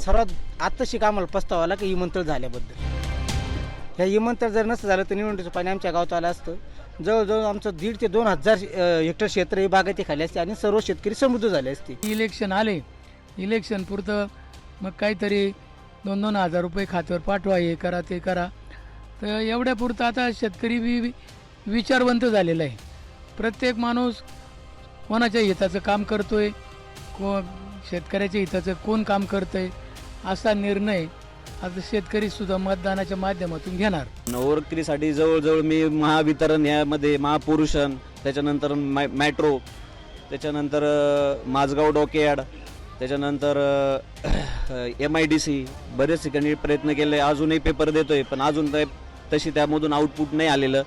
सर्वात आत्ताशी आम्हाला पस्तावा आला की विमानतळ झाल्याबद्दल. ह्या विमानतळ जर नसतं झालं तर निवडणुकीचं पाणी आमच्या गावात आलं असतं. जवळजवळ आमचं दीड ते दोन हजार हेक्टर क्षेत्र हे बागायती खाली असते आणि सर्व शेतकरी समृद्ध झाले असते. इलेक्शन आले. इलेक्शन पुरतं मग काहीतरी दोन दोन हजार रुपये खात्यावर पाठवा हे करा ते करा. तर एवढ्या पुरतं आता शेतकरी बी वि- विचारवंत झालेला आहे. प्रत्येक माणूस कोणाच्या हिताचं काम करतोय? को शेतकऱ्याच्या हिताचं कोण काम करतंय? असा निर्णय आता शेतकरी सुद्धा मतदानाच्या माध्यमातून घेणार. नवरात्रीसाठी जवळजवळ मी महावितरण यामध्ये महापुरुषण त्याच्यानंतर मॅ मॅट्रो त्याच्यानंतर माझगाव डॉकयार्ड त्याच्यानंतर एम आय डी सी बरेच ठिकाणी प्रयत्न केले. अजूनही पेपर देतोय पण अजून ते तशी त्यामधून आउटपुट नाही आलेलं.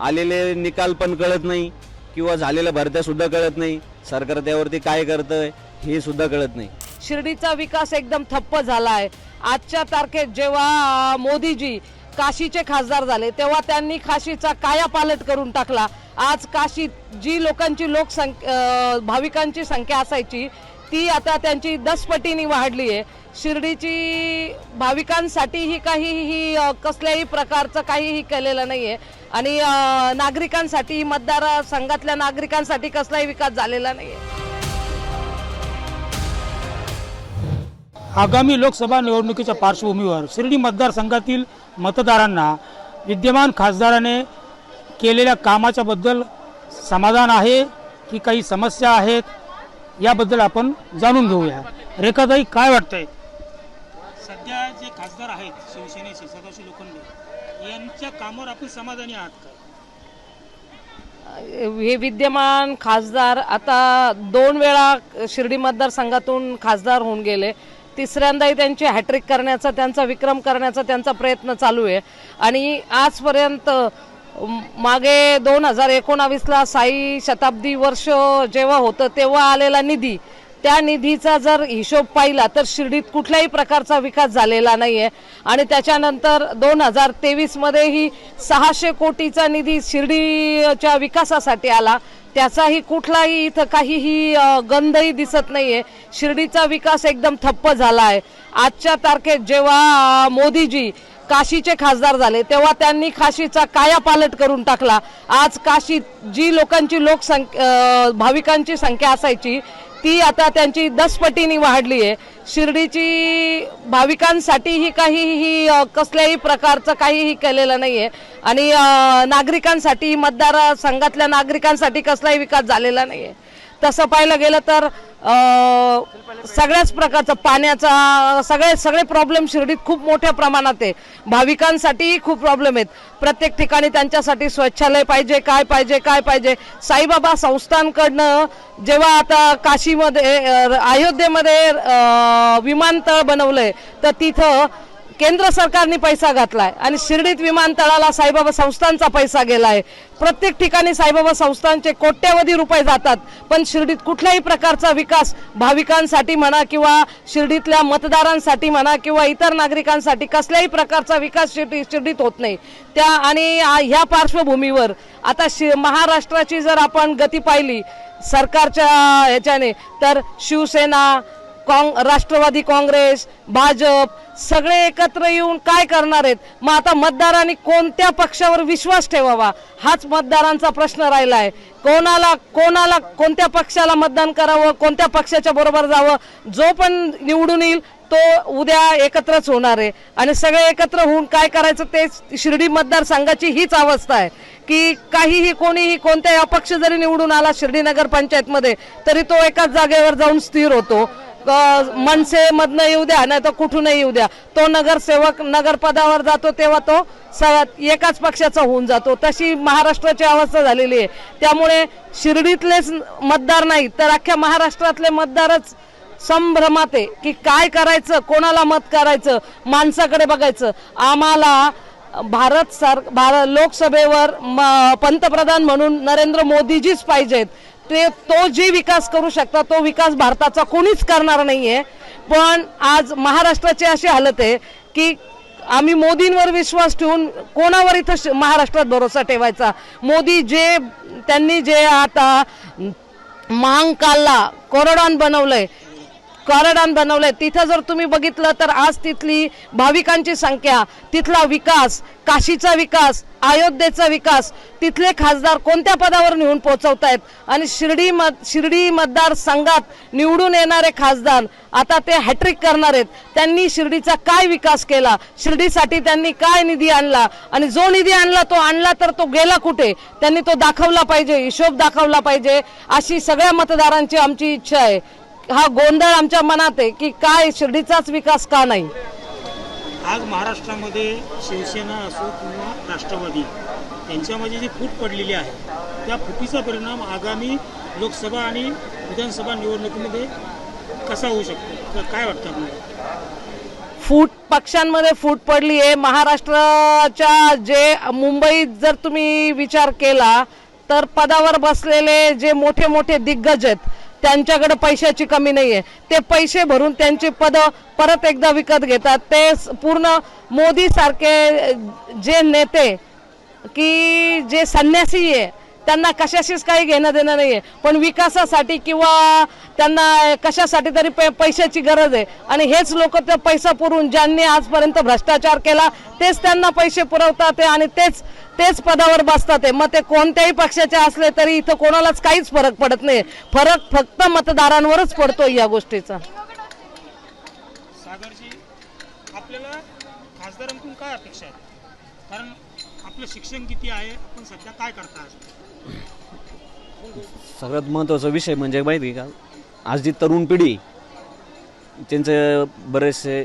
आलेले निकाल पण कळत नाही किंवा झालेल्या भरत्या सुद्धा कळत नाही. सरकार त्यावरती काय करतं हे सुद्धा कळत नाही. शिर्डीचा विकास एकदम ठप्प झाला आहे आजच्या तारखेत जेव्हा मोदीजी काशीचे खासदार झाले तेव्हा त्यांनी काशीचा कायापालट करून टाकला. आज काशी जी लोकांची लोकसंख्या भाविकांची संख्या असायची ती आता त्यांची दसपटीने वाढली आहे शिर्डीची भाविकांसाठीही काहीही कसल्याही प्रकारचं काहीही केलेलं नाही आहे आणि नागरिकांसाठी मतदारसंघातल्या नागरिकांसाठी कसलाही विकास झालेला नाही आहे आगामी लोकसभा निवडणुकीच्या पार्श्वभूमीवर शिर्डी मतदारसंघातील मतदारांना विद्यमान खासदाराने केलेल्या कामाच्या बद्दल समाधान आहे की काही समस्या आहेत याबद्दल आपण जाणून घेऊया. रेखाताई काय वाटतंय? सध्या जे खासदार आहेत शिवसेनेचे सदाशिव लोखंडे यांच्या कामावर आपण समाधानी आहात का? हे विद्यमान खासदार आता दोन वेळा शिर्डी मतदारसंघातून खासदार होऊन गेले. तिसऱ्यांदाही त्यांची हॅट्रिक करण्याचा त्यांचा विक्रम करण्याचा त्यांचा प्रयत्न चालू आहे. आणि आजपर्यंत मागे दोन हजार एकोणावीसला साई शताब्दी वर्ष जेव्हा होतं तेव्हा आलेला निधी त्या निधीचा जर हिशोब पाहिला तर शिर्डीत कुठल्याही प्रकारचा विकास झालेला नाही आहे आणि त्याच्यानंतर दोन हजार तेवीसमध्येही सहाशे कोटीचा निधी शिर्डीच्या विकासासाठी आला. त्याचाही कुठलाही इथं काहीही गंधही दिसत नाही आहे शिर्डीचा विकास एकदम ठप्प झाला आहे आजच्या तारखेत जेव्हा मोदीजी काशीचे खासदार झाले तेव्हा त्यांनी काशीचा कायापालट करून टाकला. आज काशीत जी लोकांची लोकसंख्या भाविकांची संख्या असायची ती आता त्यांची दसपटीने वाढली आहे. शिर्डीची भाविकांसाठीही काहीही कसल्याही प्रकारचं काहीही केलेलं नाही आहे आणि नागरिकांसाठी नागरिकांसाठी मतदारसंघातल्या नागरिकांसाठी कसलाही विकास झालेला नाही आहे तसं पाहायला गेलं तर सगळ्याच प्रकारचा पाण्याचा सगळे सगळे प्रॉब्लेम शिर्डीत खूप मोठ्या प्रमाणात आहे. भाविकांसाठीही खूप प्रॉब्लेम आहेत. प्रत्येक ठिकाणी त्यांच्यासाठी स्वच्छालय पाहिजे काय पाहिजे काय पाहिजे. साईबाबा संस्थांकडनं जेव्हा आता काशीमध्ये अयोध्येमध्ये विमानतळ बनवलंय तर तिथं केंद्र सरकारने पैसा घातलाय आणि शिर्डीत विमानतळाला साईबाबा संस्थांचा पैसा गेलाय. प्रत्येक ठिकाणी साईबाबा संस्थांचे कोट्यवधी रुपये जातात. पण शिर्डीत कुठल्याही प्रकारचा विकास भाविकांसाठी म्हणा किंवा शिर्डीतल्या मतदारांसाठी म्हणा किंवा इतर नागरिकांसाठी कसल्याही प्रकारचा विकास शिर्डी शिर्डीत होत नाही. त्या आणि ह्या पार्श्वभूमीवर आता शि महाराष्ट्राची जर आपण गती पाहिली सरकारच्या ह्याच्याने तर शिवसेना काँग राष्ट्रवादी काँग्रेस भाजप सगळे एकत्र येऊन काय करणार आहेत? मग आता मतदारांनी कोणत्या पक्षावर विश्वास ठेवावा? हाच मतदारांचा प्रश्न राहिला आहे कोणाला कोणाला कोणत्या पक्षाला मतदान करावं कोणत्या पक्षाच्या बरोबर जावं? जो पण निवडून येईल तो उद्या एकत्रच होणार आहे. आणि सगळे एकत्र होऊन काय करायचं ते शिर्डी मतदारसंघाची हीच अवस्था आहे. की काहीही कोणीही कोणत्याही अपक्ष जरी निवडून आला शिर्डी नगर पंचायतमध्ये तरी तो एकाच जागेवर जाऊन स्थिर होतो. मनसेमधनं येऊ द्या नाही तर कुठूनही येऊ द्या. तो नगरसेवक नगरपदावर जातो तेव्हा तो स- एकाच पक्षाचा होऊन जातो. तशी महाराष्ट्राची अवस्था झालेली आहे. त्यामुळे शिर्डीतलेच मतदार नाही तर अख्ख्या महाराष्ट्रातले मतदारच संभ्रमात आहे की काय करायचं कोणाला मत करायचं माणसाकडे बघायचं. आम्हाला भारत सर भारत लोकसभेवर म- पंतप्रधान म्हणून नरेंद्र मोदीजीच पाहिजेत. ते तो जे विकास करू शकता तो विकास भारताचा कोणीच करणार नाहीये. पण आज महाराष्ट्राची अशी हालत आहे की आम्ही मोदींवर विश्वास ठेवून कोणावर इथं श- महाराष्ट्रात भरोसा ठेवायचा? मोदी जे त्यांनी जे आता महांकालला कोरडॉन बनवलंय कॉरिडॉर बनवलंय. तिथं जर तुम्ही बघितलं तर आज तिथली भाविकांची संख्या तिथला विकास काशीचा विकास अयोध्येचा विकास तिथले खासदार कोणत्या पदावर नेऊन आहेत आणि शिर्डी मत शिर्डी मतदारसंघात निवडून येणारे खासदार आता ते हॅट्रिक करणार आहेत. त्यांनी शिर्डीचा काय विकास केला? शिर्डीसाठी त्यांनी काय निधी आणला? आणि जो निधी आणला तो आणला तर तो गेला कुठे? त्यांनी तो दाखवला पाहिजे हिशोब दाखवला पाहिजे अशी सगळ्या मतदारांची आमची इच्छा आहे. हा गोंधळ आमच्या मनात आहे की काय शिर्डीचाच विकास का नाही? आज महाराष्ट्रामध्ये शिवसेना असो किंवा राष्ट्रवादी यांच्यामध्ये जी फूट पडलेली आहे त्या फुटीचा परिणाम आगामी लोकसभा आणि विधानसभा निवडणुकीमध्ये कसा होऊ शकतो? काय वाटतं आपल्याला? फूट पक्षांमध्ये फूट पडली आहे. महाराष्ट्राच्या जे मुंबईत जर तुम्ही विचार केला तर पदावर बसलेले जे मोठे मोठे दिग्गज आहेत त्यांच्याकडे पैशाची कमी नाही आहे ते पैसे भरून त्यांची पदं परत एकदा विकत घेतात. ते पूर्ण मोदी सारखे जे नेते की जे संन्यासी आहे त्यांना कशाशीच काही घेणं देणं नाही आहे पण विकासासाठी किंवा त्यांना कशासाठी तरी पै पैशाची गरज आहे. आणि हेच लोक ते पैसा पुरवून ज्यांनी आजपर्यंत भ्रष्टाचार केला तेच त्यांना पैसे पुरवतात आहे आणि तेच तेच पदावर बसतात आहे. मग ते कोणत्याही पक्षाचे असले तरी इथं कोणालाच काहीच फरक पडत नाही. फरक फक्त मतदारांवरच पडतो या गोष्टीचा सागरजी आपल्याला खासदारांकडून काय अपेक्षा आहेत कारण आपलं शिक्षण किती आहे? आपण सध्या काय करता? सगळ्यात महत्त्वाचा विषय म्हणजे माहिती आहे का? आज जी तरुण पिढी त्यांचे बरेचसे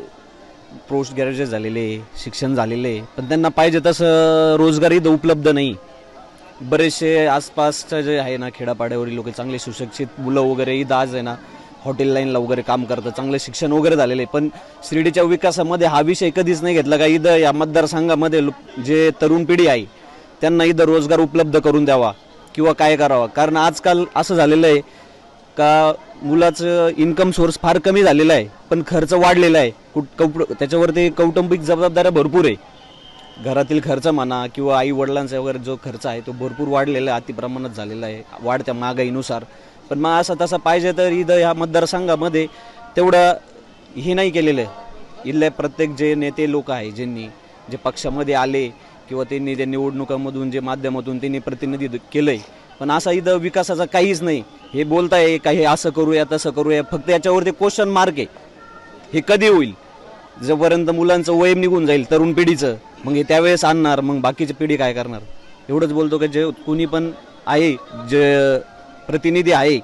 पोस्ट ग्रॅज्युएट झालेले शिक्षण झालेले पण त्यांना पाहिजे तसं रोजगार इथं उपलब्ध नाही. बरेचसे आसपासचं जे आहे ना खेडापाड्यावरील लोक चांगले सुशिक्षित मुलं वगैरे इथं आज आहे ना हॉटेल लाईनला वगैरे काम करतं चांगलं शिक्षण वगैरे झालेले पण शिर्डीच्या विकासामध्ये हा विषय कधीच नाही घेतला का इथं या मतदारसंघामध्ये जे तरुण पिढी आहे त्यांना इथं रोजगार उपलब्ध करून द्यावा किंवा काय करावा. कारण आजकाल असं झालेलं आहे का मुलाचं इन्कम सोर्स फार कमी झालेला आहे पण खर्च वाढलेला आहे. कुठ कौट त्याच्यावरती कौटुंबिक जबाबदाऱ्या भरपूर आहे. घरातील खर्च म्हणा किंवा आई वडिलांचा वगैरे जो खर्च आहे तो भरपूर वाढलेला आहे अतिप्रमाणात झालेला आहे वाढत्या महागाईनुसार. पण मग असं तसं पाहिजे तर इथं ह्या मतदारसंघामध्ये तेवढं हे नाही केलेलं आहे. इथले प्रत्येक जे नेते लोक आहे ज्यांनी जे पक्षामध्ये आले किंवा त्यांनी जे निवडणुकामधून जे माध्यमातून त्यांनी प्रतिनिधित्व केलंय पण असा इथं विकासाचा काहीच नाही. हे बोलताय काही हे असं करूया तसं करूया. फक्त याच्यावरती क्वेश्चन मार्क आहे. हे कधी होईल? जोपर्यंत मुलांचं वय निघून जाईल तरुण पिढीचं मग हे त्यावेळेस आणणार मग बाकीची पिढी काय करणार? एवढंच बोलतो की जे कुणी पण आहे जे प्रतिनिधी आहे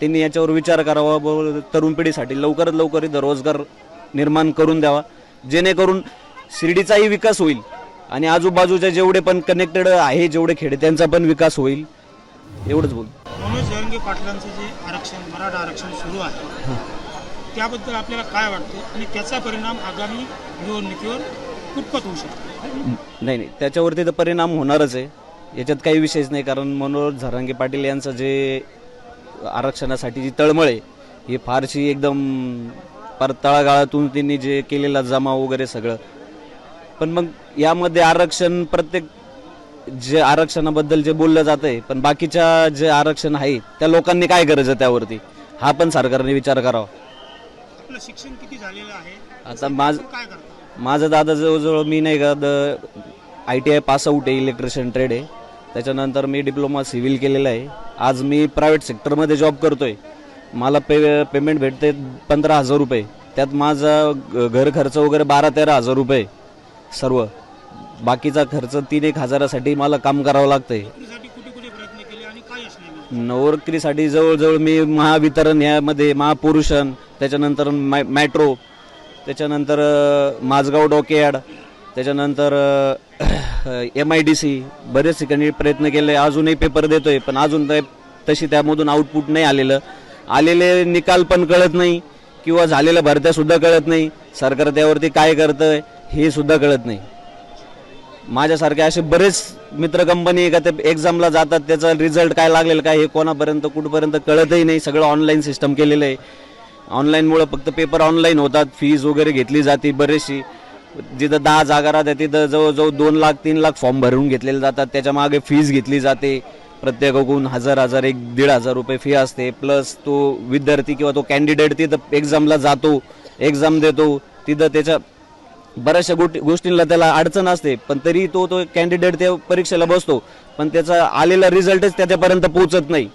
त्यांनी याच्यावर विचार करावा व तरुण पिढीसाठी लवकरात लवकर इथं रोजगार निर्माण करून द्यावा. जेणेकरून शिर्डीचाही विकास होईल आणि आजूबाजूच्या जेवढे पण कनेक्टेड आहे जेवढे खेडे त्यांचा पण विकास होईल. एवढंच बोल. मनोज जरंगे पाटलांचं जे आरक्षण मराठा आरक्षण सुरू आहे त्याबद्दल आपल्याला काय वाटतं? आणि त्याचा परिणाम आगामी निवडणुकीवर कुठपत होऊ शकतो? नाही नाही. त्याच्यावरती तर परिणाम होणारच आहे. याच्यात काही विषयच नाही कारण मनोज झरांगे पाटील यांचं जे आरक्षणासाठी जी तळमळ आहे ही फारशी एकदम फार तळागाळातून त्यांनी जे केलेला जमा वगैरे सगळं. पण मग यामध्ये आरक्षण प्रत्येक जे आरक्षणाबद्दल जे बोललं जात आहे पण बाकीच्या जे आरक्षण आहे त्या लोकांनी काय गरज आहे त्यावरती? हा पण सरकारने विचार करावा. आपलं शिक्षण किती झालेलं आहे? आता माझ आपण काय करता? माझं दादा जवळजवळ मी नाही का I T I pass out आहे इलेक्ट्रिशियन ट्रेड आहे. त्याच्यानंतर मी डिप्लोमा सिव्हिल केलेला आहे. आज मी प्रायव्हेट सेक्टरमध्ये जॉब करतोय. मला पे पेमेंट भेटते पंधरा हजार रुपये. त्यात माझा घर खर्च वगैरे बारा तेरा हजार रुपये. सर्व. बाकीचा खर्च तीन एक हजारासाठी मला काम करावं लागतंय. नोकरीसाठी जवळजवळ मी महावितरण यामध्ये महापुरुषण त्याच्यानंतर मॅ मॅट्रो त्याच्यानंतर माझगाव डॉकयार्ड त्याच्यानंतर एम आय डी सी बरेच ठिकाणी प्रयत्न केले. अजूनही पेपर देतोय पण अजून तशी त्यामधून आउटपुट नाही आलेलं. आलेले निकाल पण कळत नाही किंवा झालेल्या भरत्या सुद्धा कळत नाही. सरकार त्यावरती काय करतं हे सुद्धा कळत नाही. माझ्यासारखे असे बरेच मित्र कंपनी आहे का ते एक्झामला जातात त्याचा रिझल्ट काय लागलेलं काय हे कोणापर्यंत कुठपर्यंत कळतही नाही. सगळं ऑनलाईन सिस्टम केलेलं आहे. ऑनलाईनमुळं फक्त पेपर ऑनलाईन होतात फीज वगैरे घेतली जाते बरेचशी. जिथं दहा जागा राहतात तिथं जवळजवळ दोन लाख तीन लाख फॉर्म भरून घेतलेले जातात. त्याच्यामागे फीज घेतली जाते. प्रत्येकाकडून हजार हजार एक दीड हजार रुपये फी असते. प्लस तो विद्यार्थी किंवा तो कॅन्डिडेट तिथं एक्झामला जातो एक्झाम देतो. तिथं त्याच्या बऱ्याचशा गोटी गोष्टींना त्याला अडचण असते. पण तरी तो तो कॅन्डिडेट त्या परीक्षेला बसतो. पण त्याचा आलेला रिझल्टच त्याच्यापर्यंत पोहोचत नाही.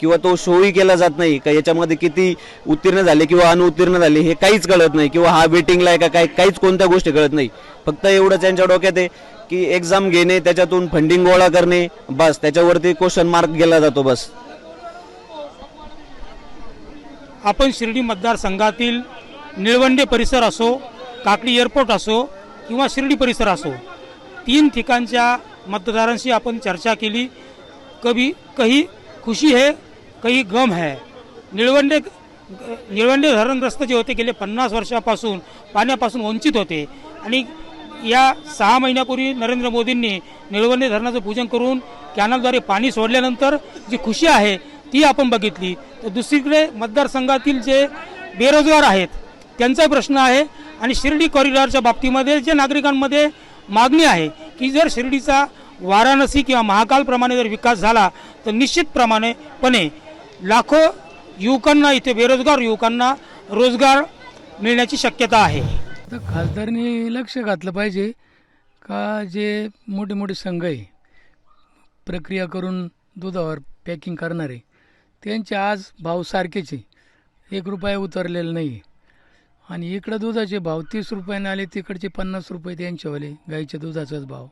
किंवा तो शोही केला जात नाही का याच्यामध्ये किती उत्तीर्ण झाले किंवा अनुत्तीर्ण झाले हे काहीच कळत नाही किंवा हा वेटिंगला आहे का काय काहीच कोणत्या गोष्टी कळत नाही. फक्त एवढं त्यांच्या डोक्यात आहे की एक्झाम घेणे त्याच्यातून फंडिंग गोळा करणे बस त्याच्यावरती क्वेश्चन मार्क गेला जातो बस. आपण शिर्डी मतदारसंघातील निळवंडे परिसर असो काकडी एअरपोर्ट असो किंवा शिर्डी परिसर असो तीन ठिकाणच्या मतदारांशी आपण चर्चा केली. कभी कही खुशी है काही गम है. निळवंडे निळवंडे धरणग्रस्त जे होते गेले पन्नास वर्षापासून पाण्यापासून वंचित होते. आणि या सहा महिन्यापूर्वी नरेंद्र मोदींनी निळवंडे धरणाचं पूजन करून कॅनलद्वारे पाणी सोडल्यानंतर जी खुशी आहे ती आपण बघितली. तर दुसरीकडे मतदारसंघातील जे बेरोजगार आहेत त्यांचा प्रश्न आहे. आणि शिर्डी कॉरिडॉरच्या बाबतीमध्ये जे नागरिकांमध्ये मागणी आहे की जर शिर्डीचा वाराणसी किंवा महाकालप्रमाणे जर विकास झाला तर निश्चितप्रमाणेपणे लाखो युवकांना इथे बेरोजगार युवकांना रोजगार मिळण्याची शक्यता आहे. तर खासदारनी लक्ष घातलं पाहिजे का जे मोठे मोठे संघ आहे प्रक्रिया करून दुधावर पॅकिंग करणारे त्यांचे आज भाव सारखेच आहे. एक रुपया उतरलेला नाही आहे. आणि इकडं दुधाचे भाव तीस रुपयाने आले तिकडचे पन्नास रुपये त्यांच्यावाले गाईच्या दुधाचाच भाव.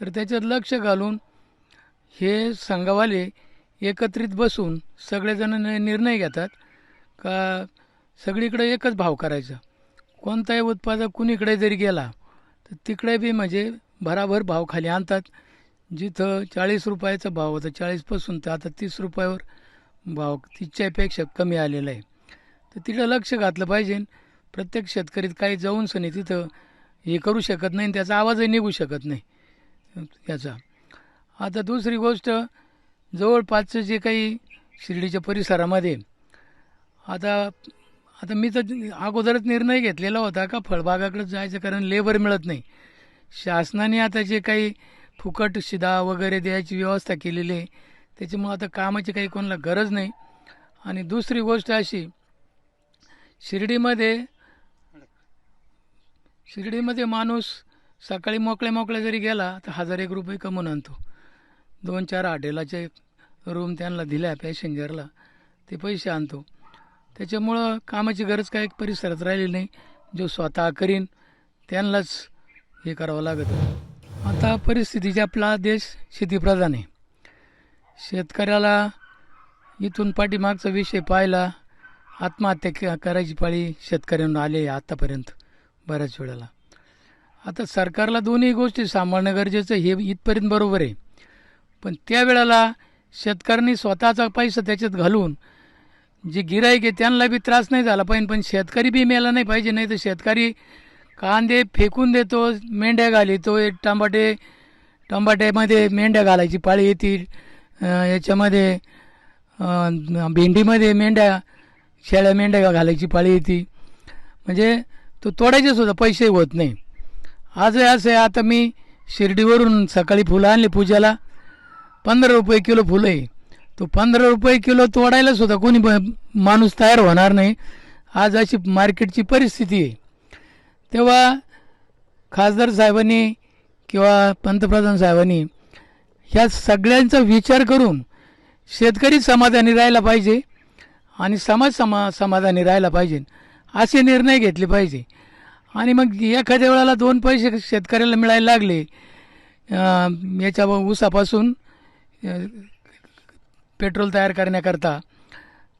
तर त्याच्यात लक्ष घालून हे संघवाले एकत्रित बसून सगळेजण न- निर्णय घेतात का सगळीकडे एकच भाव करायचा? कोणताही उत्पादक कुणीकडे जरी गेला तर तिकडे बी म्हणजे भराभर भाव खाली आणतात. जिथं चाळीस रुपयाचा भाव होता चाळीसपासून तर आता तीस रुपयावर भाव तिच्यापेक्षा कमी आलेला आहे. तर तिकडं लक्ष घातलं पाहिजे. प्रत्येक शेतकरीत काही जाऊन सनी तिथं हे करू शकत नाही आणि त्याचा आवाजही निघू शकत नाही. याचा. आता दुसरी गोष्ट जवळपासचं जे काही शिर्डीच्या परिसरामध्ये आता आता मी तर अगोदरच निर्णय घेतलेला होता का फळबागाकडे जायचं कारण लेबर मिळत नाही. शासनाने आता जे काही फुकट शिदा वगैरे द्यायची व्यवस्था केलेली आहे त्याच्यामुळं आता कामाची काही कोणाला गरज नाही. आणि दुसरी गोष्ट अशी शिर्डीमध्ये शिर्डीमध्ये माणूस सकाळी मोकळ्या मोकळ्या जरी गेला तर हजार एक रुपये कमवून आणतो. दोन चार हॉटेलाचे रूम त्यांना दिल्या पॅसेंजरला. ते पैसे आणतो. त्याच्यामुळं कामाची गरज काय? परिसरात राहिली नाही. जो स्वतः करीन त्यांनाच हे करावं लागतं. आता परिस्थितीचा आपला देश शेतीप्रधान आहे. शेतकऱ्याला इथून पाठीमागचा विषय पाहिला आत्महत्या क- करायची पाळी शेतकऱ्यांना आले आहे आत्तापर्यंत बऱ्याच वेळेला. आता सरकारला दोन्ही गोष्टी सांभाळणं गरजेचं आहे, हे इथपर्यंत बरोबर आहे. पण त्यावेळेला शेतकऱ्यांनी स्वतःचा पैसा त्याच्यात घालून जे गिराईक आहे त्यांना बी त्रास नाही झाला पाहिजे पण शेतकरी बी मेला नाही पाहिजे नाही तर शेतकरी कांदे फेकून देतो मेंढ्या घालितो टमाटे टमाट्यामध्ये मेंढ्या घालायची पाळी येते याच्यामध्ये भेंडीमध्ये मेंढ्या शेळ्या मेंढ्या घालायची पाळी येते. म्हणजे तो तोडायचे सुद्धा पैसे होत नाही. आज असं आहे आता मी शिर्डीवरून सकाळी फुलं आणली पूजेला. पंधरा रुपये किलो फुलं आहे. तो पंधरा रुपये किलो तोडायला सुद्धा कोणी माणूस तयार होणार नाही. आज अशी मार्केटची परिस्थिती आहे. तेव्हा खासदार साहेबांनी किंवा पंतप्रधान साहेबांनी ह्या सगळ्यांचा विचार करून शेतकरी समाधानी राहायला पाहिजे आणि समाज समा समाधानी राहायला पाहिजे असे निर्णय घेतले पाहिजे. आणि मग एखाद्या वेळेला दोन पैसे शेतकऱ्याला मिळायला लागले याच्या ऊसापासून पेट्रोल तयार करण्याकरता.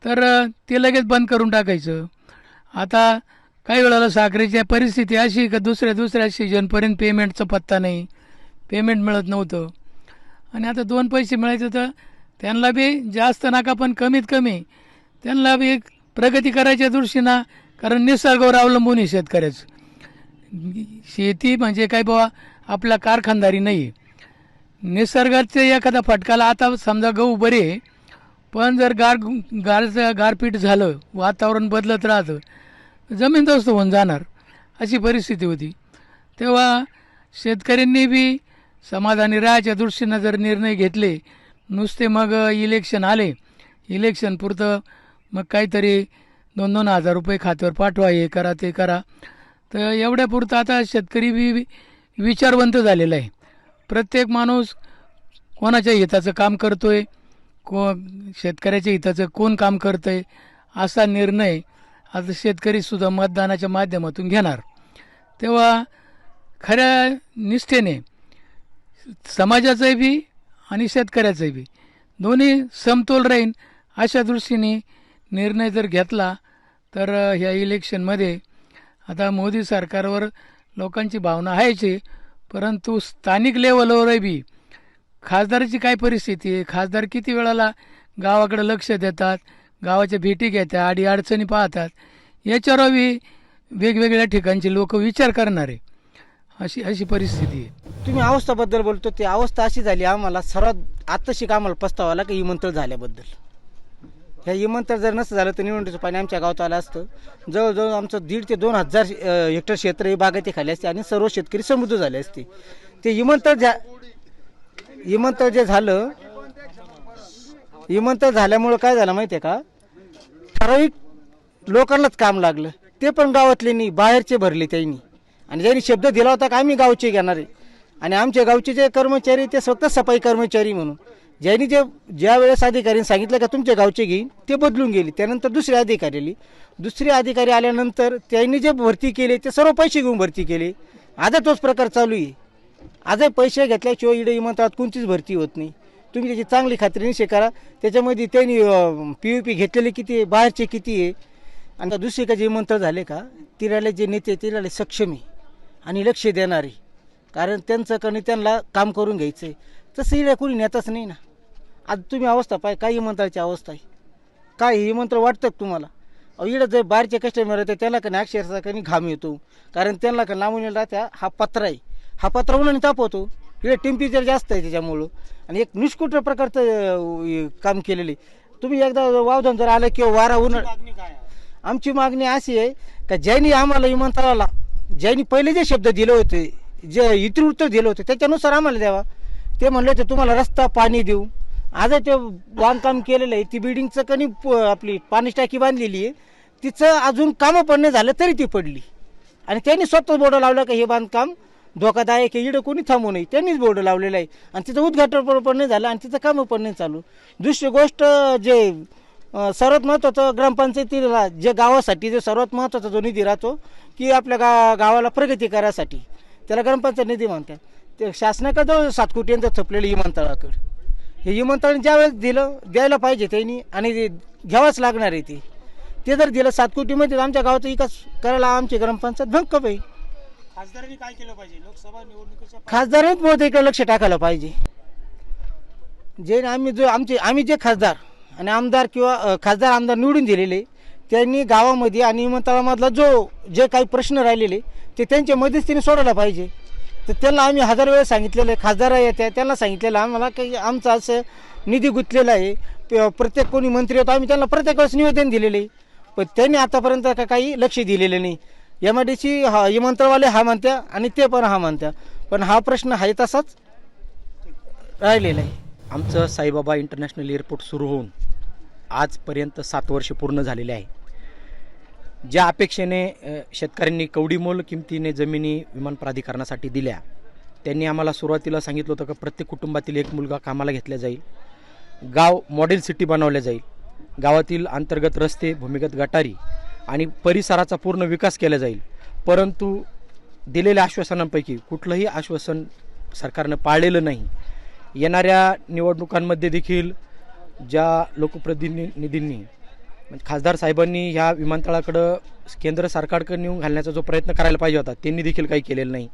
तर ते लगेच बंद करून टाकायचं. आता काही वेळाला साखरेची परिस्थिती अशी का दुसऱ्या दुसऱ्या सीजनपर्यंत पेमेंटचा पत्ता नाही. पेमेंट मिळत नव्हतं. आणि आता दोन पैसे मिळायचे तर त्यांना बी जास्त नका पण कमीत कमी त्यांना बी एक प्रगती करायच्या दृष्टीनं कारण निसर्गावर अवलंबून आहे शेतकऱ्याचं. शेती म्हणजे काय बाबा आपला कारखानदारी नाही आहे निसर्गाचे एखादा फटकाला आता समजा गहू बरे आहे, पण जर गार गारचं गारपीट झालं वातावरण बदलत राहतं जमीनदोस्त होऊन जाणार अशी परिस्थिती होती. तेव्हा शेतकऱ्यांनी बी समाधानी राहायच्या दृष्टीनं जर निर्णय घेतले नुसते मग इलेक्शन आले इलेक्शन पुरतं मग काहीतरी दोन दोन हजार रुपये खात्यावर पाठवा हे करा ते करा. तर एवढ्या पुरतं आता शेतकरी बी विचारवंत झालेला आहे. प्रत्येक माणूस कोणाच्या हिताचं काम करतोय? को शेतकऱ्याच्या हिताचं कोण काम करतंय? असा निर्णय आता शेतकरीसुद्धा मतदानाच्या माध्यमातून घेणार. तेव्हा खऱ्या निष्ठेने समाजाचंही बी आणि शेतकऱ्याचंही बी दोन्ही समतोल राहीन अशा दृष्टीने निर्णय जर घेतला तर ह्या इलेक्शनमध्ये आता मोदी सरकारवर लोकांची भावना आहेची. परंतु स्थानिक लेवलवरही बी खासदाराची काय परिस्थिती आहे? खासदार किती वेळाला गावाकडे लक्ष देतात गावाच्या भेटी घेतात आडी अडचणी पाहतात याच्यावरही वेगवेगळ्या ठिकाणचे लोक विचार करणार आहे. अशी अशी परिस्थिती आहे. तुम्ही अवस्थाबद्दल बोलतो ती अवस्था अशी झाली आम्हाला सर्वात आत्ताशी आम्हाला पस्तावाला की इमंत्रण झाल्याबद्दल. ह्या इमंतर जर नसतं झालं तर निवडणुकीचं पाणी आमच्या गावात आलं असतं. जवळजवळ आमचं दीड ते दोन हजार हेक्टर क्षेत्र हे बागायती खाली असते आणि सर्व शेतकरी समृद्ध झाले असते. ते इमंतर झा इमंतर जे झालं इमंतर झाल्यामुळं काय झालं माहिती आहे का? ठराविक लोकांनाच काम लागलं. ते पण गावातले नाही बाहेरचे भरले त्यांनी. आणि ज्यांनी शब्द दिला होता का आम्ही गावचे घेणार आहे. आणि आमच्या गावचे जे कर्मचारी ते स्वतः सफाई कर्मचारी म्हणून. ज्यांनी जे ज्या वेळेस अधिकाऱ्यांनी सांगितलं का तुमच्या गावचे घेईन ते बदलून गेले. त्यानंतर दुसरे अधिकारी आले. दुसरे अधिकारी आल्यानंतर त्यांनी जे भरती केले ते सर्व पैसे घेऊन भरती केले. आता तोच प्रकार चालू आहे. आजही पैसे घेतल्याशिवाय इडे इमारतात कोणतीच भरती होत नाही. तुम्ही त्याची चांगली खात्रीनिशी करा. त्याच्यामध्ये त्यांनी पी यू पी घेतलेले किती आहे बाहेरचे किती आहे. आणि आता दुसरे का जे मंत्र झाले का तिराले जे नेते तिराले सक्षम आहे आणि लक्ष देणारे. कारण त्यांचं कणी त्यांना काम करून घ्यायचं आहे तसं इकडे कोणी नेताच नाही ना. आज तुम्ही अवस्था पाय काय मंत्राची अवस्था आहे? काय हे मंत्र वाटतं का तुम्हाला? इकडं जर बाहेरचे कस्टमर येते त्याला कधी अक्षरशः कधी घाम येतो? कारण त्यांना का लांबून राहत्या हा पत्रा आहे. हा पत्रा उन्हाने तापवतो. इकडे टेम्परेचर जास्त आहे त्याच्यामुळं. आणि एक निष्कुट प्रकारचं काम केलेलं तुम्ही एकदा वावधन जर आलं किंवा वारा उन्हाळ आमची मागणी अशी आहे का ज्यांनी आम्हाला विमानतळाला ज्यांनी पहिले जे शब्द दिले होते जे इतिवृत्त दिलं होतं त्याच्यानुसार आम्हाला द्यावा. ते म्हणले होते तुम्हाला रस्ता पाणी देऊ. आज ते बांधकाम केलेलं आहे ती बिल्डिंगचं कणी प- आपली पाणी टाकी बांधलेली आहे. तिचं अजून कामं पण नाही झालं तरी ती पडली. आणि त्यांनी स्वतः बोर्ड लावलं का हे बांधकाम धोकादायक आहे इडं कोणी थांबू नये. त्यांनीच बोर्ड लावलेलं आहे. आणि तिचं उद्घाटन पण- नाही झालं आणि तिचं कामं पण नाही चालू. दुसरी गोष्ट जे सर्वात महत्त्वाचं ग्रामपंचायतीला जे गावासाठी जो सर्वात महत्त्वाचा जो निधी राहतो की आपल्या गा गावाला प्रगती करायसाठी. त्याला ग्रामपंचायत निधी म्हणतात. ते शासनाकडं सात कोटी यांचं थपलेलं विमानतळाकडं. हे विमानतळ ज्यावेळेस दिलं द्यायला पाहिजे त्यांनी आणि ते घ्यावंच लागणार आहे ते. ते जर दिलं सात कोटीमध्ये आमच्या गावाचा विकास करायला आमची ग्रामपंचायत भंक आहे. खासदारांनी काय केलं पाहिजे? लोकसभा निवडणुकीच्या खासदारांनीच बहुत इकडे लक्ष टाकायला पाहिजे. जे आम्ही जो आमचे आम्ही जे खासदार आणि आमदार किंवा खासदार आमदार निवडून दिलेले त्यांनी गावामध्ये आणि विमानतळामधला जो जे काही प्रश्न राहिलेले ते त्यांच्या मध्यस्थीने सोडवला पाहिजे. तर त्यांना आम्ही हजार वेळेस सांगितलेलं आहे खासदार येत्या त्यांना सांगितलेलं आम्हाला की आमचं असं निधी गुंतलेला आहे. प्रत्येक कोणी मंत्री होतो आम्ही त्यांना प्रत्येक वेळेस निवेदन दिलेले आहे. पण त्यांनी आतापर्यंत का काही लक्ष दिलेलं नाही. एम आय डी सी हा यमंत्रवाले हा म्हणत्या आणि ते पण हा म्हणत्या. पण हा प्रश्न आहे तसाच राहिलेला आहे. आमचं साईबाबा इंटरनॅशनल एअरपोर्ट सुरू होऊन आजपर्यंत सात वर्ष पूर्ण झालेले आहे. ज्या अपेक्षेने शेतकऱ्यांनी कवडीमोल किमतीने जमिनी विमान प्राधिकरणासाठी दिल्या त्यांनी आम्हाला सुरुवातीला सांगितलं होतं का प्रत्येक कुटुंबातील एक मुलगा कामाला घेतला जाईल. गाव मॉडेल सिटी बनवल्या जाईल. गावातील अंतर्गत रस्ते भूमिगत गटारी आणि परिसराचा पूर्ण विकास केला जाईल. परंतु दिलेल्या आश्वासनांपैकी कुठलंही आश्वासन सरकारनं पाळलेलं नाही. येणाऱ्या निवडणुकांमध्ये देखील ज्या लोकप्रतिनिधींनी म्हणजे खासदार साहेबांनी ह्या विमानतळाकडं केंद्र सरकारकडे नेऊन घालण्याचा जो प्रयत्न करायला पाहिजे होता त्यांनी देखील काही केलेलं नाही.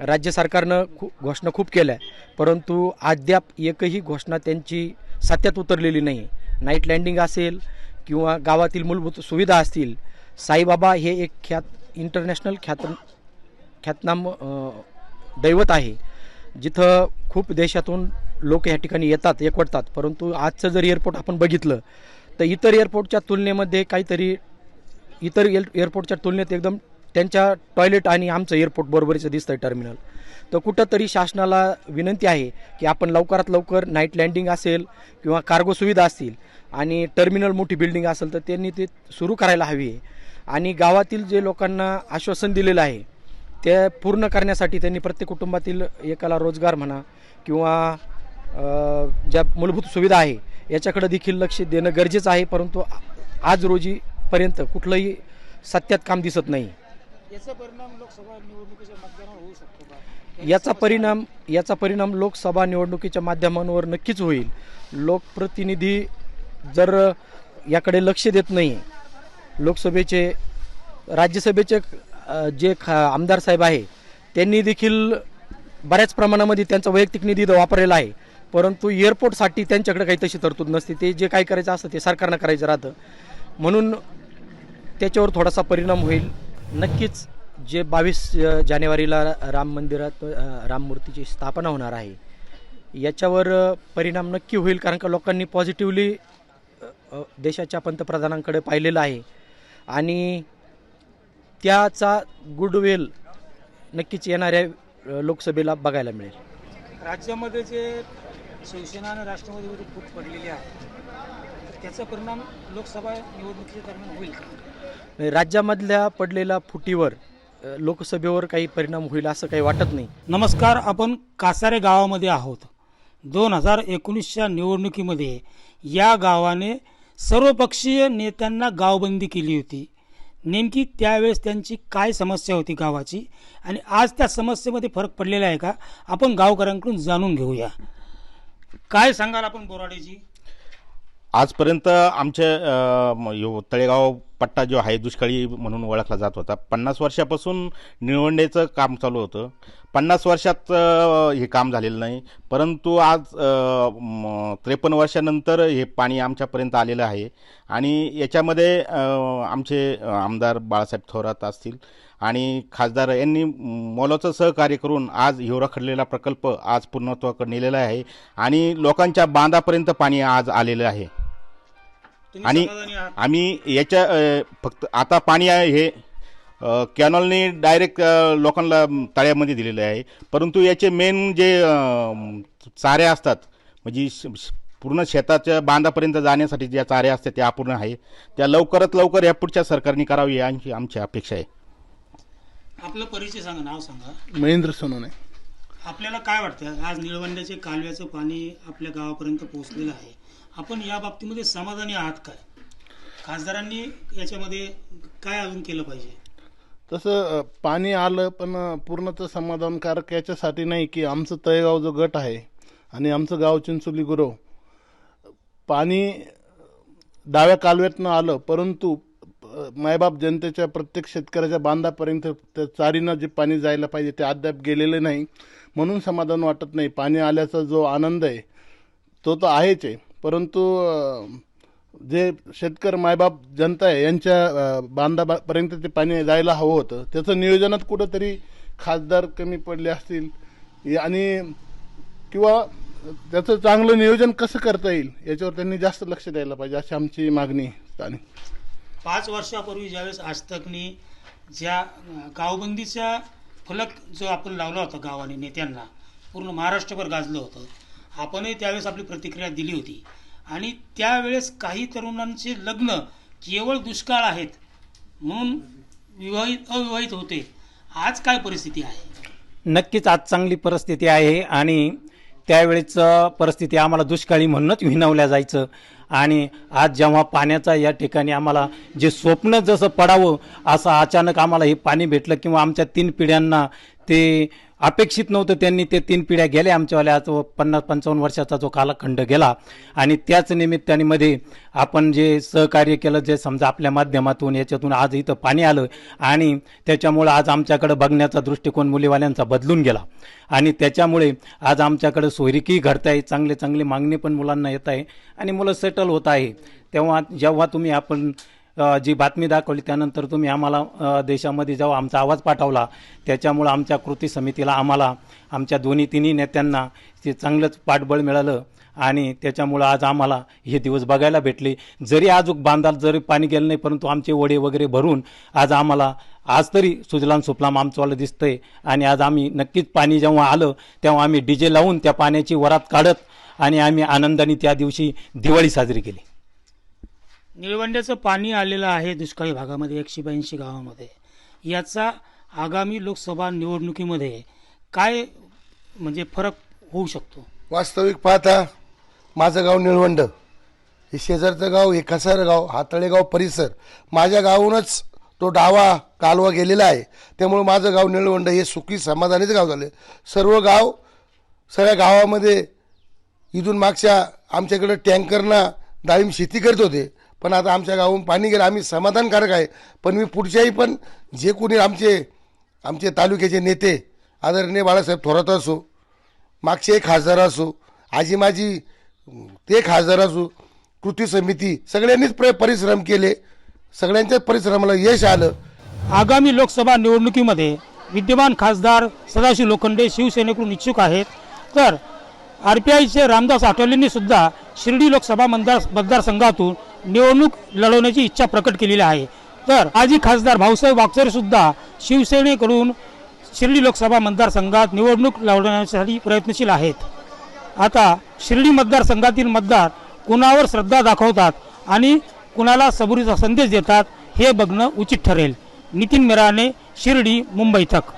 राज्य सरकारनं खूप घोषणा खूप केल्या परंतु अद्याप एकही घोषणा त्यांची सत्यात उतरलेली नाही. नाईट लँडिंग असेल किंवा गावातील मूलभूत सुविधा असतील साईबाबा हे एक ख्यात इंटरनॅशनल ख्यात ख्यातनाम दैवत आहे. जिथं खूप देशातून लोक या ठिकाणी येतात एकवटतात परंतु आजचं जर एअरपोर्ट आपण बघितलं तर इतर एअरपोर्टच्या तुलनेमध्ये काहीतरी इतर एअर एअरपोर्टच्या तुलनेत एकदम त्यांच्या टॉयलेट आणि आमचं एअरपोर्ट बरोबरीचं दिसतं आहे टर्मिनल तर कुठंतरी शासनाला विनंती आहे की आपण लवकरात लवकर नाईट लँडिंग असेल किंवा कार्गो सुविधा असतील आणि टर्मिनल मोठी बिल्डिंग असेल तर त्यांनी ते सुरू करायला हवी आहे. आणि गावातील जे लोकांना आश्वासन दिलेलं आहे ते पूर्ण करण्यासाठी त्यांनी प्रत्येक कुटुंबातील एकाला रोजगार म्हणा किंवा ज्या मूलभूत सुविधा आहे याच्याकडे देखील लक्ष देणं गरजेचं आहे परंतु आज रोजीपर्यंत कुठलंही सत्यात काम दिसत नाही. याचा परिणाम लोकसभा निवडणुकीच्या होऊ शकतो याचा परिणाम याचा परिणाम लोकसभा निवडणुकीच्या माध्यमांवर नक्कीच होईल. लोकप्रतिनिधी जर याकडे लक्ष देत नाही लोकसभेचे राज्यसभेचे जे खा आमदार साहेब आहे त्यांनी देखील बऱ्याच प्रमाणामध्ये त्यांचा वैयक्तिक निधी वापरलेला आहे. परंतु एअरपोर्टसाठी त्यांच्याकडे काही तशी तरतूद नसते. ते जे काय करायचं असतं ते सरकारनं करायचं राहतं. म्हणून त्याच्यावर थोडासा परिणाम होईल. नक्कीच जे बावीस जानेवारीला राम मंदिरात राममूर्तीची स्थापना होणार आहे याच्यावर परिणाम नक्की होईल कारण का लोकांनी पॉझिटिव्हली देशाच्या पंतप्रधानांकडे पाहिलेलं आहे. आणि त्याचा गुडवेल नक्कीच येणाऱ्या लोकसभेला बघायला मिळेल. राज्यामध्ये जे शिवसेना आणि राष्ट्रवादीमध्ये फूट पडलेली आहे. त्याचा परिणाम लोकसभा निवडणुकीच्या दरम्यान होईल राज्यामधल्या पडलेल्या फुटीवर लोकसभेवर काही परिणाम होईल असं काही वाटत नाही. नमस्कार आपण कासारे गावामध्ये आहोत. दोन हजार एकोणीसच्या निवडणुकीमध्ये या गावाने सर्वपक्षीय नेत्यांना गावबंदी केली होती. नेमकी त्यावेळेस त्यांची काय समस्या होती गावाची? आणि आज त्या समस्येमध्ये फरक पडलेला आहे का? आपण गावकऱ्यांकडून जाणून घेऊया. काय सांगाल आपण बोराडेजी? आजपर्यंत आमचे यो तळेगाव पट्टा जो आहे दुष्काळी म्हणून ओळखला जात होता. पन्नास वर्षापासून निळवंडेचं काम चालू होतं. पन्नास वर्षात हे काम झालेलं नाही. परंतु आज त्रेपन्न वर्षानंतर हे पाणी आमच्यापर्यंत आलेलं आहे. आणि याच्यामध्ये आमचे आमदार बाळासाहेब थोरात असतील आणि खासदार यांनी मोलाचं सहकार्य करून आज हिवरा खडलेला प्रकल्प आज पूर्णत्वाकडे नेलेला आहे आणि लोकांच्या बांधापर्यंत पाणी आज आलेलं आहे. आणि? आम्ही याच्या फक्त आता पाणी आहे हे कॅनॉलने डायरेक्ट लोकांना तळ्यामध्ये दिलेले आहे. परंतु याचे मेन जे चाऱ्या असतात म्हणजे पूर्ण शेताच्या बांधापर्यंत जाण्यासाठी ज्या चाऱ्या असतात त्या अपूर्ण आहे. त्या लवकरात लवकर या पुढच्या सरकारने करावी यांची आमची अपेक्षा आहे. आपलं परिचय सांगा नाव सांगा. महेंद्र सोनवणे आपल्याला काय वाटतं? आज निळवंड्याचे कालव्याचं पाणी आपल्या गावापर्यंत पोहोचलेलं आहे. आपण या बाबतीमध्ये समाधानी आहात काय खासदारांनी याच्यामध्ये काय अजून केलं पाहिजे? तसं पाणी आलं पण अ, पूर्णतः समाधानकारक याच्यासाठी नाही की आमचं तळेगाव जो गट आहे आणि आमचं गाव चिंचोली गुरव पाणी डाव्या कालव्यातनं आलं परंतु मायबाप जनतेच्या प्रत्येक शेतकऱ्याच्या बांधापर्यंत त्या चारीनं जे पाणी जायला पाहिजे ते अद्याप गेलेले नाही. म्हणून समाधान वाटत नाही. पाणी आल्याचा जो आनंद आहे तो तर आहेच आहे. परंतु जे शेतकरी मायबाप जनता आहे यांच्या बांधापर्यंत ते पाणी जायला हवं होतं. त्याचं नियोजनात कुठंतरी खासदार कमी पडले असतील आणि किंवा त्याचं चांगलं नियोजन कसं करता येईल याच्यावर त्यांनी जास्त लक्ष द्यायला पाहिजे अशी आमची मागणी स्थानिक पाच वर्षापूर्वी ज्यावेळेस आजतकनी ज्या गावबंदीचा फलक जो आपण लावला होता गावाने नेत्यांना पूर्ण महाराष्ट्रभर गाजलं होतं. आपणही त्यावेळेस आपली प्रतिक्रिया दिली होती. आणि त्यावेळेस काही तरुणांचे लग्न केवळ दुष्काळ आहेत म्हणून विवाहित अविवाहित होते. आज काय परिस्थिती आहे? नक्कीच आज चांगली परिस्थिती आहे आणि त्यावेळेचं परिस्थिती आम्हाला दुष्काळी म्हणूनच विनवल्या जायचं. आणि आज जेव्हा पाण्याचा या ठिकाणी आम्हाला जे स्वप्न जसं पडावं असं अचानक आम्हाला हे पाणी भेटलं किंवा आमच्या तीन पिढ्यांना ते अपेक्षित नव्हतं त्यांनी ते तीन पिढ्या गेल्या आमच्यावाल्या आज पन्नास पंचावन्न वर्षाचा जो कालखंड गेला. आणि त्याच निमित्ताने मध्ये आपण जे सहकार्य केलं जे समजा आपल्या माध्यमातून याच्यातून आज इथं पाणी आलं आणि त्याच्यामुळं आज आमच्याकडं बघण्याचा दृष्टिकोन मुलीवाल्यांचा बदलून गेला. आणि त्याच्यामुळे आज आमच्याकडं सोयरिकी घडत आहे चांगले चांगले मागणी पण मुलांना येत आहे आणि मुलं सेटल होत आहे. तेव्हा जेव्हा तुम्ही आपण जी बातमी दाखवली त्यानंतर तुम्ही आम्हाला देशामध्ये जाऊ आमचा आवाज पाठवला त्याच्यामुळं आमच्या कृती समितीला आम्हाला आमच्या दोन्ही तिन्ही नेत्यांना ते चांगलंच पाठबळ मिळालं आणि त्याच्यामुळं आज आम्हाला हे दिवस बघायला भेटले. जरी आजूक बांधाल जरी पाणी गेलं नाही परंतु आमचे वडे वगैरे भरून आज आम्हाला आज तरी सुजलाम सुफलाम आमचंवालं दिसतंय आणि आज आम्ही नक्कीच पाणी जेव्हा आलं तेव्हा आम्ही डीजे लावून त्या पाण्याची वरात काढत आणि आम्ही आनंदाने त्या दिवशी दिवाळी साजरी केली. निळवंड्याचं पाणी आलेलं आहे दुष्काळी भागामध्ये एकशे ब्याऐंशी गावामध्ये. याचा आगामी लोकसभा निवडणुकीमध्ये काय म्हणजे फरक होऊ शकतो? वास्तविक पाहता माझं गाव निळवंड. हे शेजारचं गाव हे कसार गाव हातळेगाव परिसर. माझ्या गावाहूनच तो डावा कालवा गेलेला आहे. त्यामुळे माझं गाव निळवंड हे सुखी समाधानीच गाव झालं. सर्व गाव सगळ्या गावामध्ये इथून मागच्या आमच्याकडं टँकरना डाळिंब शेती करत होते. पण आता आमच्या गावाहून पाणी गेलं. आम्ही समाधानकारक आहे. पण मी पुढच्याही पण जे कोणी आमचे आमचे तालुक्याचे नेते आदरणीय बाळासाहेब थोरात असो मागचे एक खासदार असो आजी माझी ते खासदार असो कृती समिती सगळ्यांनीच प्र परिश्रम केले. सगळ्यांच्याच परिश्रमाला यश आलं. आगामी लोकसभा निवडणुकीमध्ये विद्यमान खासदार सदाशिव लोखंडे शिवसेनेकडून इच्छुक आहेत. तर आर पी आयचे रामदास आठवलेंनी सुद्धा शिर्डी लोकसभा मतदार मतदारसंघातून निवडणूक लढवण्याची इच्छा प्रकट केलेली आहे. तर आजी खासदार भाऊसाहेब वागचरे सुद्धा शिवसेनेकडून शिर्डी लोकसभा मतदारसंघात निवडणूक लढवण्यासाठी प्रयत्नशील आहेत. आता शिर्डी मतदारसंघातील मतदार कुणावर श्रद्धा दाखवतात आणि कुणाला सबुरीचा संदेश देतात हे बघणं उचित ठरेल. नितीन मिराणे शिर्डी मुंबई तक.